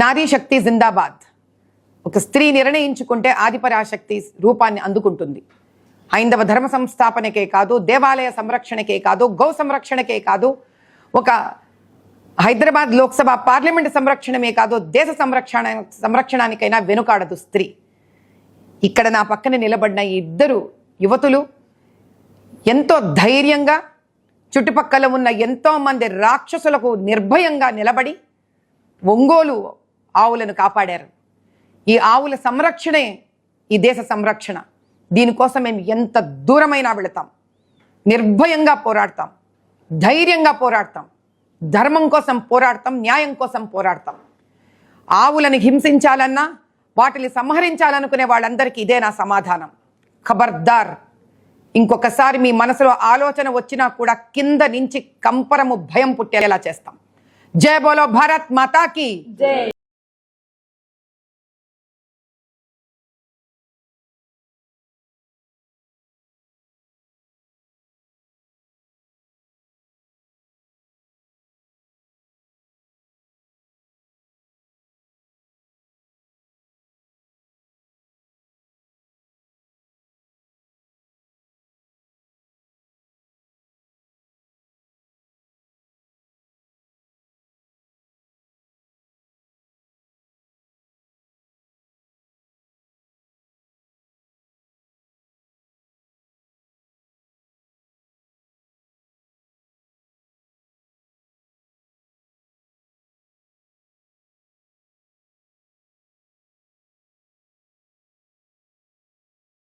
నారీ శక్తి జిందాబాద్. ఒక స్త్రీ నిర్ణయించుకుంటే ఆదిపరాశక్తి రూపాన్ని అందుకుంటుంది. హైందవ ధర్మ సంస్థాపనకే కాదు దేవాలయ సంరక్షణకే కాదు గౌ సంరక్షణకే కాదు ఒక హైదరాబాద్ లోక్సభ పార్లమెంట్ సంరక్షణమే కాదు దేశ సంరక్షణ సంరక్షణానికైనా వెనుకాడదు స్త్రీ. ఇక్కడ నా పక్కన నిలబడిన ఈ ఇద్దరు యువతులు ఎంతో ధైర్యంగా చుట్టుపక్కల ఉన్న ఎంతో మంది రాక్షసులకు నిర్భయంగా నిలబడి ఒంగోలు ఆవులను కాపాడారు. ఈ ఆవుల సంరక్షణే ఈ దేశ సంరక్షణ. దీనికోసం మేము ఎంత దూరమైనా వెళతాం. నిర్భయంగా పోరాడతాం. ధైర్యంగా పోరాడతాం. ధర్మం కోసం పోరాడతాం. న్యాయం కోసం పోరాడతాం. ఆవులను హింసించాలన్నా వాటిని సంహరించాలనుకునే వాళ్ళందరికీ ఇదే నా సమాధానం. ఖబర్దార్. ఇంకొకసారి మీ మనసులో ఆలోచన వచ్చినా కూడా కింద నుంచి కంపరము భయం పుట్టేలా చేస్తాం. జయ బోలో భారత్ మాతాకి. జై.